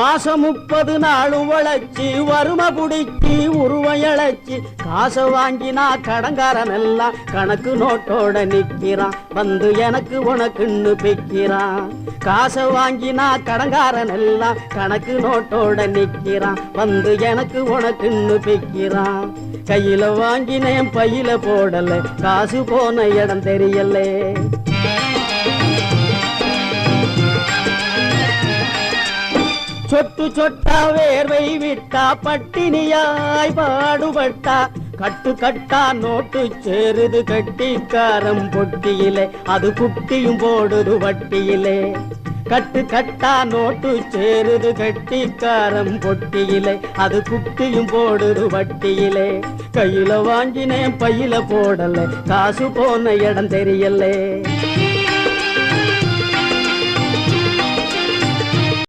மாசம் முப்பது நாளும் உழைச்சி வறுமை பிடிச்சி உருவம் இழைச்சி. காசை வாங்கினா கடங்காரன் எல்லாம் கணக்கு நோட்டோட நிற்கிறான் வந்து எனக்கு உனக்குன்னு பிக்கிறான். காசை வாங்கினா கடங்காரன் எல்லாம் கணக்கு நோட்டோட நிற்கிறான் வந்து எனக்கு உனக்குன்னு பிக்கிறான். கையில வாங்கினேன் பையில போடல. காசு போன இடம் தெரியலே. சொட்டு சொட்டா வேர்வை விட்டா பட்டினியாய் பாடுபட்டா. கட்டு கட்டா நோட்டு சேருது கட்டிக்காரம் பொட்டியிலே. அது குட்டியும் போடுது வட்டியிலே. கட்டு கட்டா நோட்டு சேருது கட்டிக்காரம் பொட்டியிலே. அது குட்டியும் போடுது வட்டியிலே. கையில வாங்கினேன் பையில போடல. காசு போன இடம் தெரியலே.